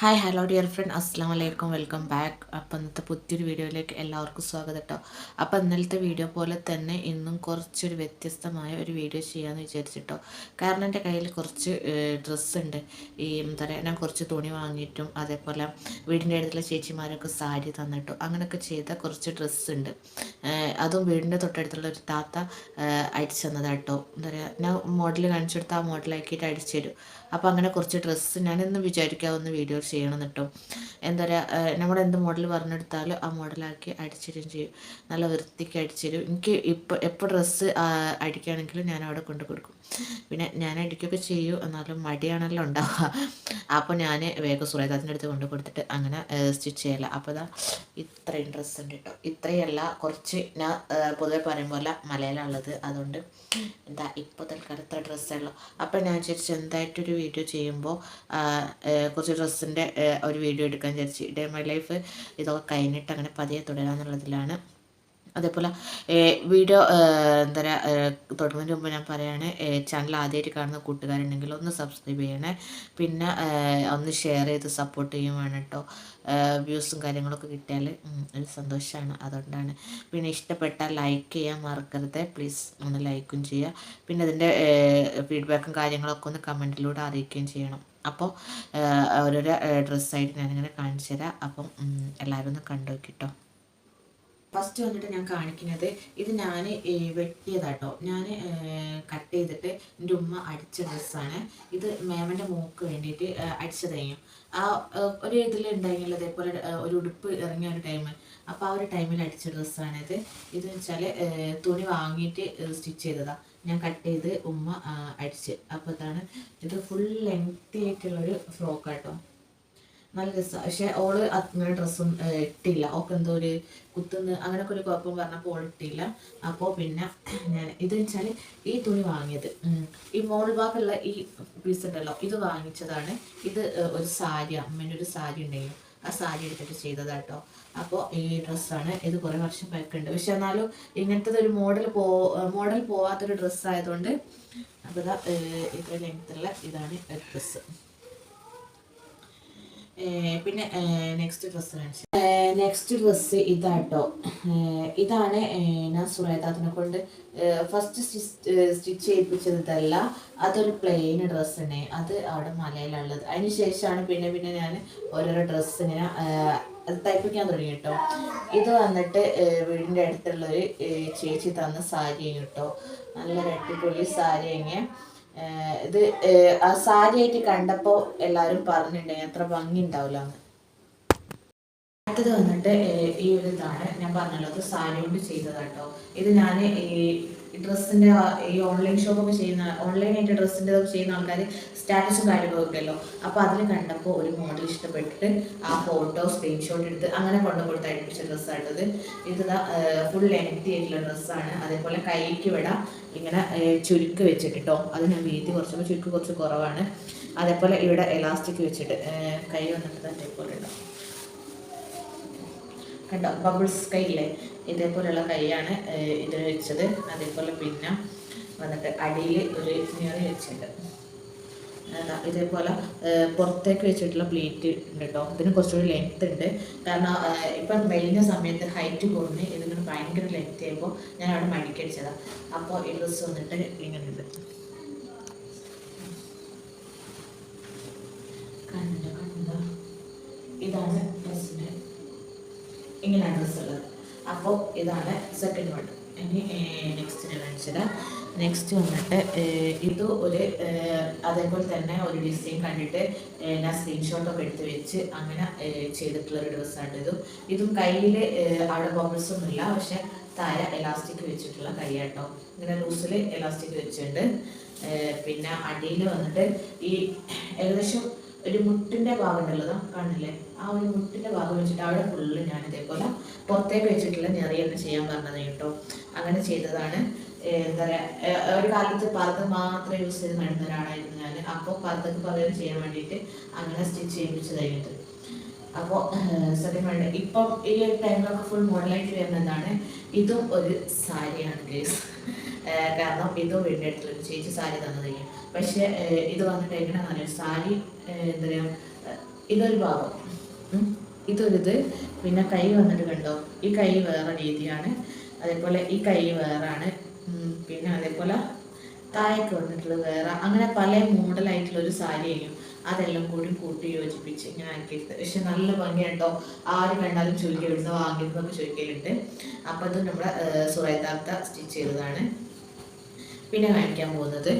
Hi hello dear friend അസ്സാം വലൈക്കും welcome back അപ്പം ഇന്നത്തെ പുതിയൊരു വീഡിയോയിലേക്ക് എല്ലാവർക്കും സ്വാഗതം കേട്ടോ അപ്പം ഇന്നലത്തെ വീഡിയോ പോലെ തന്നെ ഇന്നും കുറച്ചൊരു വ്യത്യസ്തമായ ഒരു വീഡിയോ ചെയ്യാമെന്ന് വിചാരിച്ചിട്ടോ. കാരണം എന്റെ കയ്യിൽ കുറച്ച് ഡ്രസ്സ് ഉണ്ട്. ഈ എന്താ പറയുക ഞാൻ കുറച്ച് തുണി വാങ്ങിയിട്ടും അതേപോലെ വീടിന്റെ അടുത്തുള്ള ചേച്ചിമാരൊക്കെ സാരി തന്നിട്ടും അങ്ങനെയൊക്കെ ചെയ്ത കുറച്ച് ഡ്രസ്സ് ഉണ്ട്. അതും വീടിന്റെ തൊട്ടടുത്തുള്ള ഒരു താത്ത അടിച്ചു തന്നതാട്ടോ എന്താ പറയുക ഞാൻ മോഡൽ കാണിച്ചു കൊടുത്താൽ ആ മോഡലാക്കിയിട്ട് അടിച്ചു തരും. അപ്പോൾ അങ്ങനെ കുറച്ച് ഡ്രസ്സ് ഞാനിന്ന് വിചാരിക്കാവുന്ന വീഡിയോ ചെയ്യണം കേട്ടോ എന്താ പറയുക നമ്മൾ എന്ത് മോഡൽ പറഞ്ഞെടുത്താലും ആ മോഡലാക്കി അടിച്ചിടുകയും ചെയ്യും. നല്ല വൃത്തിക്ക് അടിച്ചിരും എനിക്ക് ഇപ്പോൾ എപ്പോൾ ഡ്രസ്സ് അടിക്കുകയാണെങ്കിലും ഞാൻ അവിടെ കൊണ്ടു കൊടുക്കും. പിന്നെ ഞാൻ അടിക്കുകയൊക്കെ ചെയ്യൂ. എന്നാലും മടിയാണല്ലോ ഉണ്ടാവുക. അപ്പോൾ ഞാൻ വേഗം സുറേദാത്തിന്റെ അടുത്ത് കൊണ്ടു കൊടുത്തിട്ട് അങ്ങനെ സ്റ്റിച്ച് ചെയ്യല. അപ്പോൾ ഇതാ ഇത്രയും ഡ്രസ്സ് ഉണ്ട് കേട്ടോ ഇത്രയല്ല കുറച്ച് ഞാൻ പൊതുവെ പറയുമ്പോൾ മലയാളമുള്ളത് അതുകൊണ്ട് എന്താ ഇപ്പോൾ തൽക്കാലം ഇത്ര ഡ്രസ്സേ ഉള്ളൂ. അപ്പോൾ ഞാൻ വിചാരിച്ചു എന്തായിട്ടൊരു വീഡിയോ ചെയ്യുമ്പോൾ കുറച്ച് ഡ്രസ്സിന്റെ ഒരു വീഡിയോ എടുക്കാൻ വിചാരിച്ചു. ഡേ മൈ ലൈഫ് ഇതൊക്കെ കഴിഞ്ഞിട്ട് അങ്ങനെ പതിയെ തുടരാന്നുള്ളതിലാണ് അതേപോലെ വീഡിയോ എന്താ തുടങ്ങുന്നതിന് മുമ്പ് ഞാൻ പറയുകയാണ് ചാനൽ ആദ്യമായിട്ട് കാണുന്ന കൂട്ടുകാരുണ്ടെങ്കിൽ ഒന്ന് സബ്സ്ക്രൈബ് ചെയ്യണേ. പിന്നെ ഒന്ന് ഷെയർ ചെയ്ത് സപ്പോർട്ട് ചെയ്യും വേണം കേട്ടോ വ്യൂസും കാര്യങ്ങളൊക്കെ കിട്ടിയാൽ ഒരു സന്തോഷമാണ് അതുകൊണ്ടാണ്. പിന്നെ ഇഷ്ടപ്പെട്ടാൽ ലൈക്ക് ചെയ്യാൻ മറക്കരുത്. പ്ലീസ് ഒന്ന് ലൈക്കും ചെയ്യുക. പിന്നെ അതിന്റെ ഫീഡ്ബാക്കും കാര്യങ്ങളൊക്കെ ഒന്ന് കമന്റിലൂടെ അറിയിക്കുകയും ചെയ്യണം. അപ്പോൾ ഓരോരോ ഡ്രസ്സായിട്ട് ഞാനിങ്ങനെ കാണിച്ചു തരാം അപ്പം എല്ലാവരും ഒന്ന് കണ്ടു നോക്കിട്ടോ. ഫസ്റ്റ് വന്നിട്ട് ഞാൻ കാണിക്കുന്നത് ഇത് ഞാൻ വെട്ടിയതാട്ടോ. ഞാൻ കട്ട് ചെയ്തിട്ട് എന്റെ ഉമ്മ അടിച്ച ഡ്രസ്സാണ്. ഇത് മേമന്റെ മൂക്ക് വേണ്ടിയിട്ട് അടിച്ചത് തയ്യും ആ ഒരു ഇതിൽ ഉണ്ടായിരുന്നില്ല അതേപോലെ ഒരു ഉടുപ്പ് ഇറങ്ങിയ ഒരു ടൈം അപ്പോൾ ആ ഒരു ടൈമിൽ അടിച്ച ഡ്രസ്സാണിത്. ഇത് വെച്ചാൽ തുണി വാങ്ങിയിട്ട് സ്റ്റിച്ച് ചെയ്തതാണ് ഞാൻ കട്ട് ചെയ്ത് ഉമ്മ അടിച്ച്. അപ്പോൾ ഇതാണ് ഇത് ഫുൾ ലെങ്തി ആയിട്ടുള്ളൊരു ഫ്രോക്കാട്ടോ. നല്ല രസമാണ് പക്ഷെ ഓൾ അങ്ങനെ ഡ്രസ്സും ഇട്ടില്ല. ഓക്ക് എന്തോ ഒരു കുത്തുന്ന് അങ്ങനെയൊക്കെ ഒരു കുഴപ്പം പറഞ്ഞപ്പോൾ ഓൾ ഇട്ടില്ല. അപ്പോൾ പിന്നെ ഞാൻ ഇത് വെച്ചാൽ ഈ തുണി വാങ്ങിയത് ഈ മോൾ ഭാഗമുള്ള ഈ പീസ് ഉണ്ടല്ലോ ഇത് വാങ്ങിച്ചതാണ്. ഇത് ഒരു സാരി അമ്മേന്റെ ഒരു സാരി ഉണ്ടെങ്കിലും ആ സാരി എടുത്തിട്ട് ചെയ്തതാട്ടോ. അപ്പോൾ ഈ ഡ്രസ്സാണ്. ഇത് കുറേ വർഷം പഴക്കുണ്ട് പക്ഷെ എന്നാലും ഇങ്ങനത്തെ ഒരു മോഡൽ പോ മോഡൽ പോവാത്തൊരു ഡ്രസ്സായതുകൊണ്ട് അപ്പോൾ ഇതാ ഇത്ര ലെങ്ത്തുള്ള ഇതാണ് ഡ്രസ്സ് പിന്നെ നെക്സ്റ്റ് ഡ്രസ്സ് കാണിച്ചു നെക്സ്റ്റ് ഡ്രസ്സ് ഇതാട്ടോ. ഇതാണ് ഞാൻ സുറേതാത്തിനെ കൊണ്ട് ഫസ്റ്റ് സ്റ്റിച്ച് ചെയ്യിപ്പിച്ചത് ഇതല്ല അതൊരു പ്ലെയിൻ ഡ്രസ്സ് തന്നെ അത് അവിടെ മലയിലുള്ളത് അതിന് ശേഷമാണ് പിന്നെ പിന്നെ ഞാൻ ഓരോരോ ഡ്രസ്സ് ഇങ്ങനെ അത് തയ്പ്പിക്കാൻ തുടങ്ങി കേട്ടോ. ഇത് വന്നിട്ട് വീടിന്റെ അടുത്തുള്ളൊരു ചേച്ചി തന്ന സാരി കേട്ടോ. നല്ലൊരു അടിപൊളി സാരി എങ്ങനെ ഇത് ആ സാരിയായിട്ട് കണ്ടപ്പോൾ എല്ലാവരും പറഞ്ഞിട്ടുണ്ടെങ്കിൽ അത്ര ഭംഗി ഉണ്ടാവില്ല അടുത്തത് വന്നിട്ട് ഈ ഒരു ഇതാണ്. ഞാൻ പറഞ്ഞല്ലോ അത് സാരി കൊണ്ട് ചെയ്തതാട്ടോ. ഇത് ഞാൻ ഈ ഡ്രസ്സിന്റെ ഈ ഓൺലൈൻ ഷോപ്പൊക്കെ ചെയ്യുന്ന ഓൺലൈനായിട്ട് ഡ്രസ്സിന്റെ ചെയ്യുന്ന ആൾക്കാർ സ്റ്റാറ്റസും കാര്യങ്ങളൊക്കെ ഉണ്ടല്ലോ. അപ്പോൾ അതിൽ കണ്ടപ്പോൾ ഒരു മോഡൽ ഇഷ്ടപ്പെട്ടിട്ട് ആ ഫോട്ടോ സ്ക്രീൻഷോട്ട് എടുത്ത് അങ്ങനെ കൊണ്ടു കൊടുത്ത് അടിപ്പിച്ച ഡ്രസ്സായിട്ടത് ഇത്. ഫുൾ ലെങ്തി ആയിട്ടുള്ള ഡ്രസ്സാണ്. അതേപോലെ കൈക്ക് വിടാം. ഇങ്ങനെ ചുരുക്ക് വെച്ചിട്ട് കേട്ടോ അത് ഞാൻ വീതി കുറച്ചപ്പോൾ ചുരുക്ക് കുറച്ച് കുറവാണ്. അതേപോലെ ഇവിടെ എലാസ്റ്റിക് വെച്ചിട്ട് കൈ വന്നിട്ട് അതേപോലെ ഉണ്ടാവും കണ്ടോ? ബബിൾസ് കൈയില്ലേ ഇതേപോലെയുള്ള കൈയാണ് ഇതിൽ വെച്ചത്. അതേപോലെ പിന്നെ വന്നിട്ട് അടിയിൽ ഒരു ഞെറി വെച്ചിട്ടുണ്ട്. ഇതേപോലെ പുറത്തേക്ക് വെച്ചിട്ടുള്ള പ്ലേറ്റ് ഉണ്ട് കേട്ടോ ഇതിന് കുറച്ചുകൂടി ലെങ്ത് ഉണ്ട്. കാരണം ഇപ്പം മെലിഞ്ഞ സമയത്ത് ഹൈറ്റ് കുറഞ്ഞ് ഇതിങ്ങനെ ഭയങ്കര ലെങ്ത് ചെയ്യുമ്പോൾ ഞാൻ അവിടെ മടിക്കടിച്ചതാണ് അപ്പോൾ ഈ ഡ്രസ്സ് വന്നിട്ട് ഇങ്ങനെ ഉണ്ട് ഇതാണ് ഡ്രസ്സിന്റെ ഇങ്ങനെയാണ് ഡ്രസ്സുള്ളത് അപ്പോൾ ഇതാണ് സെക്കൻഡ് വൺ ഇനി നെക്സ്റ്റ് കാണിച്ചത് നെക്സ്റ്റ് വന്നിട്ട് ഇത് ഒരു അതേപോലെ തന്നെ ഒരു ഡിസൈൻ കണ്ടിട്ട് ഞാൻ സ്ക്രീൻഷോട്ടൊക്കെ എടുത്ത് വെച്ച് അങ്ങനെ ചെയ്തിട്ടുള്ള ഒരു ഡ്രസ്സാണ് ഇതും ഇതും കയ്യിൽ അവിടെ ബബിൾസ് ഒന്നുമില്ല. പക്ഷെ താഴെ എലാസ്റ്റിക് വെച്ചിട്ടുള്ള കൈയാട്ടോ. ഇങ്ങനെ ലൂസിൽ എലാസ്റ്റിക് വെച്ചിട്ടുണ്ട്. പിന്നെ അടിയിൽ വന്നിട്ട് ഈ ഏകദേശം ഒരു മുട്ടിന്റെ ഭാഗം ഉണ്ടല്ലോ കാണില്ലേ ആ ഒരു മുട്ടിന്റെ ഭാഗം വെച്ചിട്ട് അവിടെ ഫുള്ള് ഞാൻ ഇതേപോലെ പുറത്തേക്ക് വെച്ചിട്ടുള്ള ഞെറിയെന്ന് ചെയ്യാൻ പറഞ്ഞത് കേട്ടോ. അങ്ങനെ ചെയ്തതാണ്. എന്താ ഒരു കാലത്ത് പർദ്ദ മാത്രം യൂസ് ചെയ്ത് നടന്ന ഒരാളായിരുന്നു ഞാൻ അപ്പോൾ പർദ്ദക്ക് പകരം ചെയ്യാൻ വേണ്ടിയിട്ട് അങ്ങനെ സ്റ്റിച്ച് ചെയ്യിപ്പിച്ച് കഴിഞ്ഞിട്ട് അപ്പോൾ സത്യം വേണ്ട ഇപ്പം ഈ ഒരു ടൈമിലൊക്കെ ഫുൾ മോഡലായിട്ട് വരുന്നതാണ് ഇതും ഒരു സാരിയാണ് കേസ് കാരണം ഇതും വീടിന്റെ അടുത്തുള്ള ചേച്ചി സാരി തന്നത് പക്ഷേ ഇത് വന്നിട്ട് എങ്ങനെയാണെന്ന് സാരി എന്താ പറയുക ഇതൊരു ഭാഗം. ഇതൊരിത്. പിന്നെ കൈ വന്നിട്ട് കണ്ടോ? ഈ കൈ വേറെ രീതിയാണ്. അതേപോലെ ഈ കൈ വേറാണ്. അതേപോലെ താഴേക്ക് വന്നിട്ടുള്ളത് വേറെ. അങ്ങനെ പല മോഡലായിട്ടുള്ള ഒരു സാരി ആയിരിക്കും. അതെല്ലാം കൂടി കൂട്ടി യോജിപ്പിച്ച് ഇങ്ങനെ ആക്കിയെടുത്ത് പക്ഷെ നല്ല ഭംഗിയുണ്ടോ? ആര് കണ്ടാലും ചോദിക്കലുണ്ട് വാങ്ങിയതെന്നൊക്കെ ചോദിക്കലുണ്ട്. അപ്പോൾ അത് നമ്മുടെ സുറൈത്താത്ത സ്റ്റിച്ച് ചെയ്തതാണ്. പിന്നെ കാണിക്കാൻ പോകുന്നത്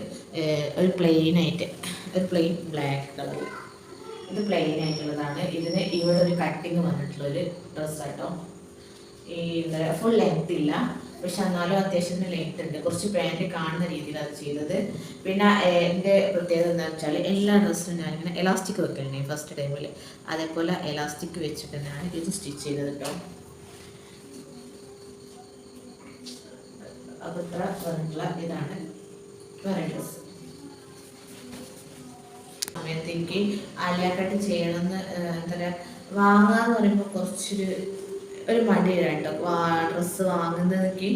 ഒരു പ്ലെയിൻ ആയിട്ട് ഒരു പ്ലെയിൻ ബ്ലാക്ക് കളർ ഇത് പ്ലെയിൻ ആയിട്ടുള്ളതാണ്. ഇതിന് ഇവിടെ ഒരു കട്ടിങ് വന്നിട്ടുള്ള ഒരു ഡ്രസ്സാട്ടോ ഈ എന്താ പറയുക ഫുൾ ലെങ്ത് ഇല്ല. പക്ഷെ എന്നാലും അത്യാവശ്യത്തിന് ലെങ്ത് ഉണ്ട്. കുറച്ച് പാന്റ് കാണുന്ന രീതിയിൽ അത് ചെയ്തത്. പിന്നെ എന്റെ പ്രത്യേകത എന്താ വെച്ചാൽ എല്ലാ ഡ്രസ്സിനും ഞാനിങ്ങനെ എലാസ്റ്റിക് വെക്കലുണ്ട്. ഫസ്റ്റ് ടൈമിൽ അതേപോലെ എലാസ്റ്റിക് വെച്ചിട്ട് ഞാൻ ഇത് സ്റ്റിച്ച് ചെയ്തത് കേട്ടോ അപ്പോൾ ഇത്ര വന്നിട്ടുള്ള ഇതാണ് വേറെ ഡ്രസ്സ് സമയത്ത് എനിക്ക് ആലിയാക്കട്ട് ചെയ്യണമെന്ന് എന്താ പറയുക വാങ്ങാന്ന് പറയുമ്പോൾ കുറച്ചൊരു ഒരു മടിയാണ് കേട്ടോ. ഡ്രസ്സ് വാങ്ങുന്നതൊക്കെ.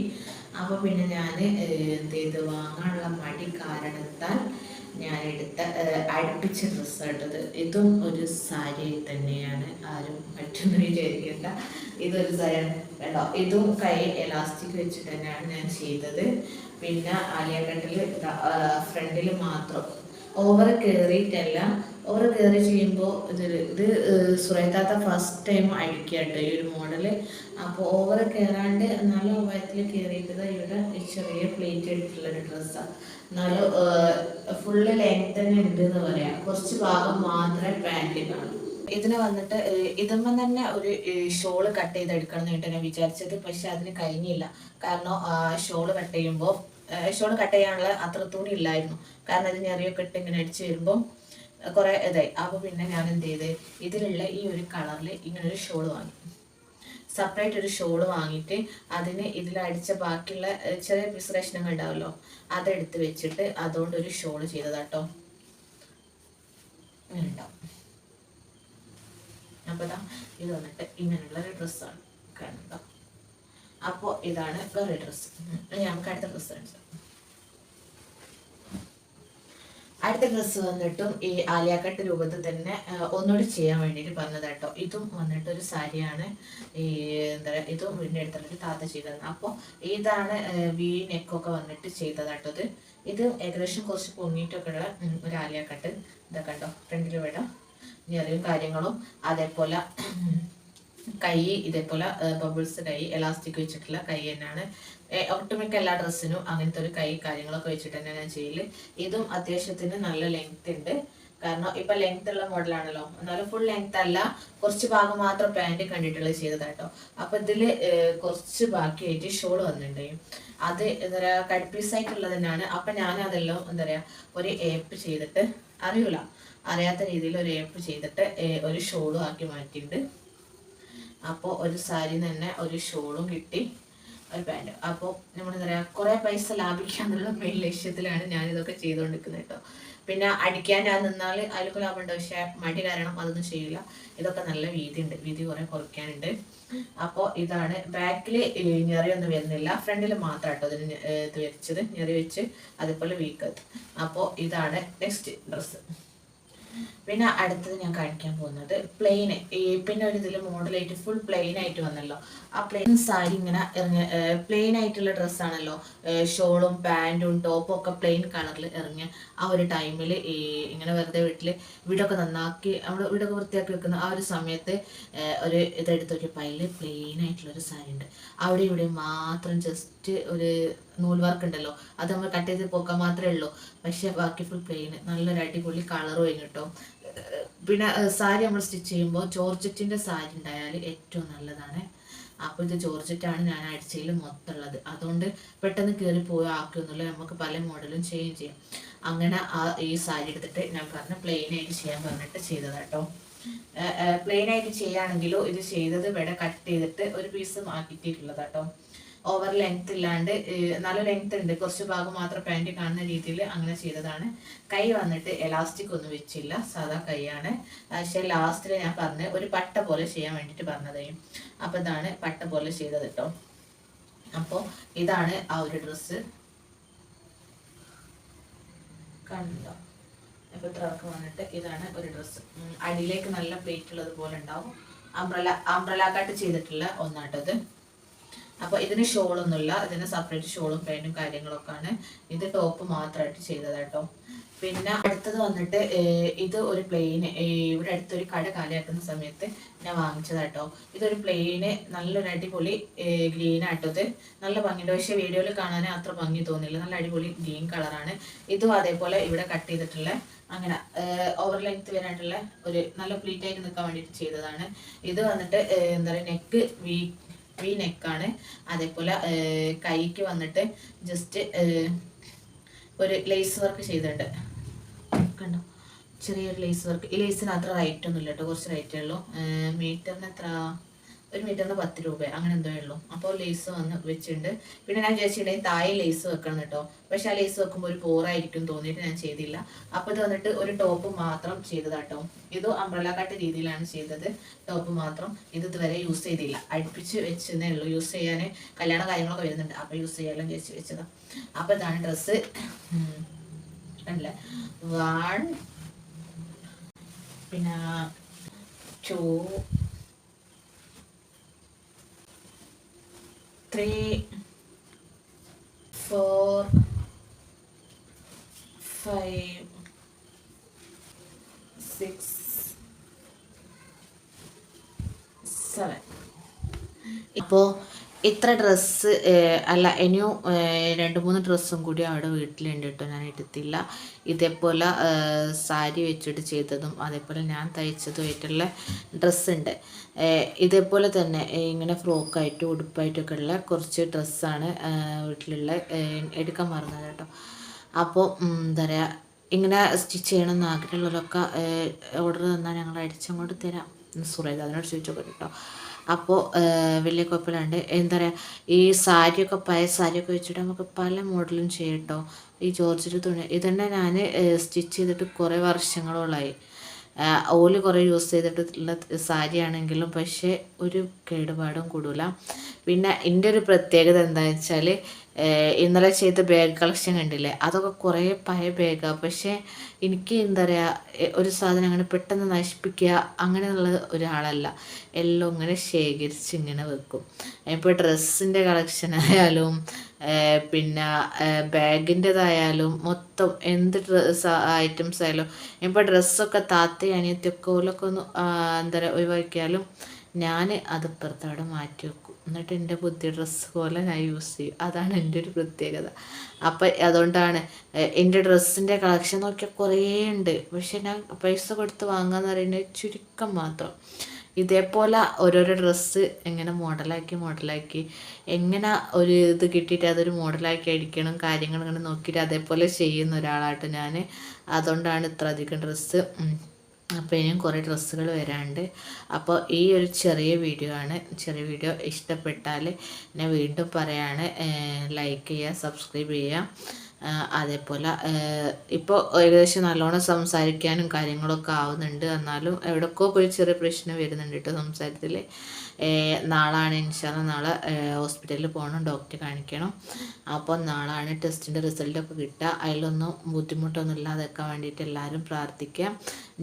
അപ്പോൾ പിന്നെ ഞാൻ എന്ത് ചെയ്ത്? വാങ്ങാനുള്ള മടി കാരണത്താൽ ഞാൻ എടുത്ത അടുപ്പിച്ച ഡ്രസ്സ് ഇട്ടത് ഇതും ഒരു സാരി തന്നെയാണ്. ആരും പറ്റുന്ന വിചാരിക്കേണ്ട. ഇതൊരു സാരിയാണ് വേണ്ടോ ഇതും കൈ എലാസ്റ്റിക് വെച്ചിട്ട് തന്നെയാണ് ഞാൻ ചെയ്തത്. പിന്നെ ആലിയ കട്ടിൽ ഫ്രണ്ടിൽ മാത്രം ഓവർ കയറിയിട്ടല്ല ഓവർ കയറി ചെയ്യുമ്പോൾ ഇത് ഇത് സുറൈത്താത്ത ഫസ്റ്റ് ടൈം അഴിക്കട്ടെ കേട്ടോ ഈ ഒരു മോഡൽ അപ്പോൾ ഓവർ കയറാണ്ട് നല്ല വയറ്റിൽ കയറിയിട്ട് ഇവിടെ ചെറിയ പ്ലേറ്റ് എടുത്തിട്ടുള്ളൊരു ഡ്രസ്സാണ് എന്നാലും ഫുള്ള് ലെങ്ത് തന്നെ ഉണ്ട് എന്ന് പറയാം. കുറച്ച് ഭാഗം മാത്രമേ പാന്റ് കാണൂ. ഇതിന് വന്നിട്ട് ഇതുമ്പം തന്നെ ഒരു ഷോൾ കട്ട് ചെയ്തെടുക്കണം എന്നിട്ട് ഞാൻ വിചാരിച്ചത്. പക്ഷെ അതിന് കഴിഞ്ഞില്ല. കാരണം ഷോൾ കട്ട് ചെയ്യുമ്പോൾ ഷോൾ കട്ട് ചെയ്യാനുള്ള അത്ര തുണി ഇല്ലായിരുന്നു. കാരണം ഇത് ഞെറിയൊക്കെ ഇട്ട് ഇങ്ങനെ അടിച്ച് വരുമ്പോൾ കുറെ ഇതായി. അപ്പോൾ പിന്നെ ഞാൻ എന്ത് ചെയ്ത് ഇതിലുള്ള ഈ ഒരു കളറിൽ ഇങ്ങനെ ഒരു ഷോൾ വാങ്ങി. സെപ്പറേറ്റ് ഒരു ഷോൾ വാങ്ങിയിട്ട് അതിന് ഇതിലടിച്ച ബാക്കിയുള്ള ചെറിയ പീസ് കഷ്ണങ്ങൾ ഉണ്ടാവുമല്ലോ അതെടുത്ത് വെച്ചിട്ട് അതുകൊണ്ട് ഒരു ഷോൾ ചെയ്തതാട്ടോ. ഇങ്ങനെ ഉണ്ടാവും അപ്പോൾ ഇതാ ഇത് വന്നിട്ട് ഇങ്ങനെയുള്ള ഒരു ഡ്രസ്സാണ് കാണുന്നുണ്ടോ അപ്പോൾ ഇതാണ് വേറെ ഡ്രസ്സ് നമുക്ക് അടുത്ത ഡ്രസ്സ് കാണിച്ചു അടുത്ത ഡ്രസ്സ് വന്നിട്ടും ഈ ആലിയാക്കട്ട് രൂപത്തിൽ തന്നെ ഒന്നുകൂടി ചെയ്യാൻ വേണ്ടിയിട്ട് പറഞ്ഞത് കേട്ടോ ഇതും വന്നിട്ട് ഒരു സാരിയാണ് ഈ എന്താ പറയുക ഇതും വീടിന്റെ അടുത്തുള്ള ഒരു താത്ത ചെയ്തത്. അപ്പോൾ ഇതാണ് വി നെക്കൊക്കെ വന്നിട്ട് ചെയ്തത് കേട്ടോ ഇത്. ഇത് ഏകദേശം കുറച്ച് പൊങ്ങിയിട്ടൊക്കെ ഉള്ള ഒരു ആലിയാക്കട്ട് ഇതൊക്കെ കണ്ടോ ഫ്രണ്ടിൽ വിടാം. ഞെറിയും കാര്യങ്ങളും അതേപോലെ കൈ ഇതേപോലെ ബബിൾസ് കൈ എലാസ്റ്റിക് വെച്ചിട്ടുള്ള കൈ തന്നെയാണ്. ഒട്ടുമിക്ക എല്ലാ ഡ്രസ്സിനും അങ്ങനത്തെ ഒരു കൈ കാര്യങ്ങളൊക്കെ വെച്ചിട്ട് തന്നെയാണ് ഞാൻ ചെയ്യൽ. ഇതും അത്യാവശ്യത്തിന് നല്ല ലെങ്ത് ഉണ്ട്. കാരണം ഇപ്പൊ ലെങ്ത് ഉള്ള മോഡലാണല്ലോ എന്നാലും ഫുൾ ലെങ്ത് അല്ല. കുറച്ച് ഭാഗം മാത്രം പാന്റ് കണ്ടിട്ടുള്ളത് ചെയ്തതാട്ടോ. അപ്പൊ ഇതിൽ കുറച്ച് ബാക്കിയായിട്ട് ഷോൾ വന്നിട്ടുണ്ട്. അത് എന്താ പറയാ കടുപ്പീസായിട്ടുള്ളത് തന്നെയാണ്. അപ്പൊ ഞാൻ അതെല്ലാം എന്താ പറയാ ഒരു ഏപ്പ് ചെയ്തിട്ട് അറിയൂല. അറിയാത്ത രീതിയിൽ ഒരു ഏപ്പ് ചെയ്തിട്ട് ഒരു ഷോളും ആക്കി മാറ്റിയിട്ടുണ്ട്. അപ്പോൾ ഒരു സാരി തന്നെ ഒരു ഷോളും കിട്ടി ഒരു പാന്റ് അപ്പോൾ നമ്മൾ എന്താ പറയുക കുറേ പൈസ ലാഭിക്കുക എന്നുള്ള മെയിൻ ലക്ഷ്യത്തിലാണ് ഞാൻ ഇതൊക്കെ ചെയ്തുകൊണ്ടിരിക്കുന്നത് കേട്ടോ പിന്നെ അടിക്കാൻ ഞാൻ നിന്നാൽ അതിലൊക്കെ ലാഭമുണ്ട് പക്ഷേ മടി കാരണം അതൊന്നും ചെയ്യില്ല. ഇതൊക്കെ നല്ല വീതി ഉണ്ട് വീതി കുറേ കുറയ്ക്കാനുണ്ട്. അപ്പോൾ ഇതാണ്. ബാക്കിൽ ഞെറിയൊന്നും വരുന്നില്ല. ഫ്രണ്ടിൽ മാത്രം കേട്ടോ അതിന് ഇത് വെച്ചത്. ഞെറി വെച്ച് അതേപോലെ വീക്കത്ത്. അപ്പോൾ ഇതാണ് നെക്സ്റ്റ് ഡ്രസ്സ് പിന്നെ അടുത്തത് ഞാൻ കാണിക്കാൻ പോകുന്നത് പ്ലെയിൻ ഏപ്പിന്റെ ഒരു ഇതിൽ മോഡലായിട്ട് ഫുൾ പ്ലെയിൻ ആയിട്ട് വന്നല്ലോ. ആ പ്ലെയിൻ സാരി ഇങ്ങനെ ഇറങ്ങിയ പ്ലെയിൻ ആയിട്ടുള്ള ഡ്രസ്സാണല്ലോ ഷോളും പാന്റും ടോപ്പും ഒക്കെ പ്ലെയിൻ കളറിൽ ഇറങ്ങിയ ആ ഒരു ടൈമിൽ ഈ ഇങ്ങനെ വെറുതെ വീട്ടിൽ വീടൊക്കെ നന്നാക്കി നമ്മൾ വീടൊക്കെ വൃത്തിയാക്കി വെക്കുന്ന ആ ഒരു സമയത്ത് ഒരു ഇതെടുത്ത് നോക്കിയപ്പോൾ അതിൽ പ്ലെയിൻ ആയിട്ടുള്ളൊരു സാരി ഉണ്ട്. അവിടെ ഇവിടെ മാത്രം ജസ്റ്റ് ഒരു നൂൽ വർക്ക് ഉണ്ടല്ലോ. അത് നമ്മൾ കട്ട് ചെയ്ത് പോക്കാൻ മാത്രമേ ഉള്ളൂ. പക്ഷേ ബാക്കി ഫുൾ പ്ലെയിൻ നല്ലൊരു അടിപൊളി കളർ വരും കേട്ടോ. പിന്നെ സാരി നമ്മൾ സ്റ്റിച്ച് ചെയ്യുമ്പോൾ ജോർജറ്റിന്റെ സാരി ഉണ്ടായാൽ ഏറ്റവും നല്ലതാണ്. അപ്പോൾ ഇത് ജോർജറ്റാണ് ഞാൻ അടിച്ചതിൽ മൊത്തമുള്ളത് അതുകൊണ്ട് പെട്ടെന്ന് കയറി പോയി ആക്കുമെന്നുള്ളത് നമുക്ക് പല മോഡലും ചെയ്യുകയും ചെയ്യാം. അങ്ങനെ ആ ഈ സാരി എടുത്തിട്ട് ഞാൻ പറഞ്ഞ പ്ലെയിൻ ആയിട്ട് ചെയ്യാൻ പറഞ്ഞിട്ട് ചെയ്തത് കേട്ടോ പ്ലെയിൻ ആയിട്ട് ചെയ്യുകയാണെങ്കിലോ ഇത് ചെയ്തത് ഇവിടെ കട്ട് ചെയ്തിട്ട് ഒരു പീസ് മാറ്റിയിട്ടുള്ളതാട്ടോ ഓവർ ലെങ്ത് ഇല്ലാണ്ട് നല്ല ലെങ്ത് ഉണ്ട്. കുറച്ച് ഭാഗം മാത്രം പാന്റ് കാണുന്ന രീതിയിൽ അങ്ങനെ ചെയ്തതാണ്. കൈ വന്നിട്ട് എലാസ്റ്റിക് ഒന്നും വെച്ചില്ല. സാധാ കൈയാണ്. പക്ഷേ ലാസ്റ്റിൽ ഞാൻ പറഞ്ഞ ഒരു പട്ട പോലെ ചെയ്യാൻ വേണ്ടിയിട്ട് പറഞ്ഞതേ. അപ്പോൾ ഇതാണ് പട്ട പോലെ ചെയ്തത് കേട്ടോ അപ്പോൾ ഇതാണ് ആ ഒരു ഡ്രസ്സ് കണ്ടോ? അപ്പോൾ ഇത്ര ഇറക്കം വന്നിട്ട് ഇതാണ് ഒരു ഡ്രസ്സ് അടിയിലേക്ക് നല്ല പ്ലേറ്റ് ഉള്ളത് പോലെ ഉണ്ടാവും. അംബ്രല അംബ്രല ചെയ്തിട്ടുള്ള ഒന്നാട്ടത്. അപ്പോൾ ഇതിന് ഷോളൊന്നുമില്ല. ഇതിന് സെപ്പറേറ്റ് ഷോളും പാന്റും കാര്യങ്ങളൊക്കെയാണ്. ഇത് ടോപ്പ് മാത്രമായിട്ട് ചെയ്തതാട്ടോ പിന്നെ അടുത്തത് വന്നിട്ട് ഇത് ഒരു പ്ലെയിന് ഇവിടെ അടുത്തൊരു കട കാലിയാക്കുന്ന സമയത്ത് ഞാൻ വാങ്ങിച്ചതാട്ടോ ഇതൊരു പ്ലെയിന് നല്ലൊരു അടിപൊളി ഗ്രീൻ ആട്ടത് നല്ല ഭംഗിയുണ്ട്. പക്ഷേ വീഡിയോയിൽ കാണാൻ അത്ര ഭംഗി തോന്നില്ല നല്ല അടിപൊളി ഗ്രീൻ കളറാണ് ഇതും അതേപോലെ ഇവിടെ കട്ട് ചെയ്തിട്ടുള്ള അങ്ങനെ ഓവർ ലെങ്ത് വരാനുള്ള ഒരു നല്ല പ്ലീറ്റായിട്ട് നിൽക്കാൻ വേണ്ടിയിട്ട് ചെയ്തതാണ്. ഇത് വന്നിട്ട് എന്താ പറയുക നെക്ക് വി വി നെക്കാണ്. അതേപോലെ കൈക്ക് വന്നിട്ട് ജസ്റ്റ് ഒരു ലേസ് വർക്ക് ചെയ്തിട്ടുണ്ട്. കണ്ടോ? ചെറിയൊരു ലേസ് വർക്ക് ഈ ലേസിന് അത്ര റൈറ്റ് ഒന്നും ഇല്ല കേട്ടോ. കുറച്ച് റൈറ്റേ ഉള്ളൂ. മീറ്ററിന് എത്ര? ഒരു മീറ്ററിന് പത്ത് രൂപ അങ്ങനെ എന്തോ ഉള്ളൂ അപ്പോൾ ലേസ് വന്ന് വെച്ചിട്ടുണ്ട് പിന്നെ ഞാൻ വിചാരിച്ചിട്ടുണ്ടെങ്കിൽ താഴെ ലേസ് വെക്കണം കേട്ടോ പക്ഷെ ആ ലേസ് വെക്കുമ്പോൾ ഒരു പോറായിരിക്കും തോന്നിയിട്ട് ഞാൻ ചെയ്തില്ല അപ്പോൾ ഇത് വന്നിട്ട് ഒരു ടോപ്പ് മാത്രം ചെയ്തതാട്ടോ ഇത് അംബ്രല രീതിയിലാണ് ചെയ്തത് ടോപ്പ് മാത്രം ഇത് ഇതുവരെ യൂസ് ചെയ്തില്ല അടുപ്പിച്ച് വെച്ചതേ ഉള്ളൂ യൂസ് ചെയ്യാൻ കല്യാണ കാര്യങ്ങളൊക്കെ വരുന്നുണ്ട് അപ്പോൾ യൂസ് ചെയ്യാനും ചേച്ചി വെച്ചതാ അപ്പോൾ ഇതാണ് ഡ്രസ്സ് അല്ല വൺ പിന്നെ two three, four, five, six, seven. இப்போ ഇത്ര ഡ്രസ്സ് അല്ല ഇനിയും രണ്ട് മൂന്ന് ഡ്രസ്സും കൂടി അവിടെ വീട്ടിലുണ്ട് കേട്ടോ. ഞാൻ എടുത്തില്ല. ഇതേപോലെ സാരി വെച്ചിട്ട് ചെയ്തതും അതേപോലെ ഞാൻ തയ്ച്ചതുമായിട്ടുള്ള ഡ്രസ്സുണ്ട്. ഇതേപോലെ തന്നെ ഇങ്ങനെ ഫ്രോക്കായിട്ടും ഉടുപ്പായിട്ടൊക്കെ ഉള്ള കുറച്ച് ഡ്രസ്സാണ് വീട്ടിലുള്ള എടുക്കാൻ മറന്നത് കേട്ടോ. അപ്പോൾ എന്താ പറയുക ഇങ്ങനെ സ്റ്റിച്ച് ചെയ്യണമെന്ന് ആഗ്രഹമുള്ളവരൊക്കെ ഓർഡർ തന്നാൽ ഞങ്ങൾ അടിച്ചങ്ങോട്ട് തരാം. സുറേത് അതിനോട് ചോദിച്ചോക്കെ കേട്ടോ. അപ്പോൾ വലിയ കുഴപ്പമില്ലാണ്ട് എന്താ പറയുക ഈ സാരിയൊക്കെ പഴയ സാരിയൊക്കെ വെച്ചിട്ട് നമുക്ക് പല മോഡലും ചെയ്യട്ടോ ഈ ജോർജറ്റ് തുണി ഇതന്നെ ഞാൻ സ്റ്റിച്ച് ചെയ്തിട്ട് കുറേ വർഷങ്ങളോളായി. ഓൽ കുറേ യൂസ് ചെയ്തിട്ടുള്ള സാരിയാണെങ്കിലും പക്ഷേ ഒരു കേടുപാടും കൂടില്ല പിന്നെ എന്റെ ഒരു പ്രത്യേകത എന്താണെന്ന് വെച്ചാൽ ഇന്നലെ ചെയ്ത ബാഗ് കളക്ഷൻ കണ്ടില്ലേ? അതൊക്കെ കുറേ പഴയ ബാഗാണ് പക്ഷേ എനിക്ക് എന്താ പറയുക ഒരു സാധനം അങ്ങനെ പെട്ടെന്ന് നശിപ്പിക്കുക അങ്ങനെയുള്ള ഒരാളല്ല. എല്ലാം ഇങ്ങനെ ശേഖരിച്ച് ഇങ്ങനെ വെക്കും. ഇപ്പോൾ ഡ്രസ്സിന്റെ കളക്ഷൻ ആയാലും പിന്നെ ബാഗിന്റെതായാലും മൊത്തം എന്ത് ഡ്രസ് ഐറ്റംസ് ആയാലും ഇപ്പോൾ ഡ്രസ്സൊക്കെ താത്ത അനിയത്തിയൊക്കെ ഓലൊക്കെ ഒന്ന് എന്താ പറയുക ഒഴിവാക്കിയാലും ഞാൻ അത് ഇപ്പുറത്തവിടെ മാറ്റി വെക്കും. എന്നിട്ട് എന്റെ ബുദ്ധി ഡ്രസ്സ് പോലെ ഞാൻ യൂസ് ചെയ്യും. അതാണ് എന്റെ ഒരു പ്രത്യേകത. അപ്പം അതുകൊണ്ടാണ് എന്റെ ഡ്രസ്സിന്റെ കളക്ഷൻ നോക്കിയാൽ കുറേ ഉണ്ട്. പക്ഷെ ഞാൻ പൈസ കൊടുത്ത് വാങ്ങാന്ന് പറയുന്നത് ചുരുക്കം മാത്രം. ഇതേപോലെ ഓരോരോ ഡ്രസ്സ് എങ്ങനെ മോഡലാക്കി മോഡലാക്കി എങ്ങനെ ഒരു ഇത് കിട്ടിയിട്ട് അതൊരു മോഡലാക്കി അടിക്കണം കാര്യങ്ങൾ ഇങ്ങനെ നോക്കിയിട്ട് അതേപോലെ ചെയ്യുന്ന ഒരാളായിട്ട് ഞാൻ അതുകൊണ്ടാണ് ഇത്ര അധികം ഡ്രസ്സ് അപ്പോൾ ഇനിയും കുറേ ഡ്രസ്സുകൾ വരാണ്ട്. അപ്പോൾ ഈ ഒരു ചെറിയ വീഡിയോ ആണ്. ചെറിയ വീഡിയോ ഇഷ്ടപ്പെട്ടാൽ ഞാൻ വീണ്ടും പറയാണ് ലൈക്ക് ചെയ്യുക സബ്സ്ക്രൈബ് ചെയ്യുക അതേപോലെ ഇപ്പോൾ ഏകദേശം നല്ലോണം സംസാരിക്കാനും കാര്യങ്ങളൊക്കെ ആവുന്നുണ്ട്. എന്നാലും എവിടെക്കോ പോയി ചെറിയ പ്രശ്നം വരുന്നുണ്ട് കേട്ടോ സംസാരത്തിൽ നാളാണ് ഇൻഷാല്ല നാളെ ഹോസ്പിറ്റലിൽ പോകണം ഡോക്ടറെ കാണിക്കണം. അപ്പോൾ നാളാണ് ടെസ്റ്റിന്റെ റിസൾട്ടൊക്കെ കിട്ടുക. അതിലൊന്നും ബുദ്ധിമുട്ടൊന്നും ഇല്ലാതെക്കാൻ വേണ്ടിയിട്ട് എല്ലാവരും പ്രാർത്ഥിക്കാം.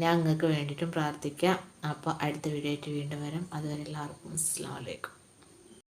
ഞാൻ നിങ്ങൾക്ക് വേണ്ടിയിട്ടും പ്രാർത്ഥിക്കാം. അപ്പോൾ അടുത്ത വീഡിയോ ആയിട്ട് വീണ്ടും വരാം. അതുവരെ എല്ലാവർക്കും അസ്സാം വലൈക്കും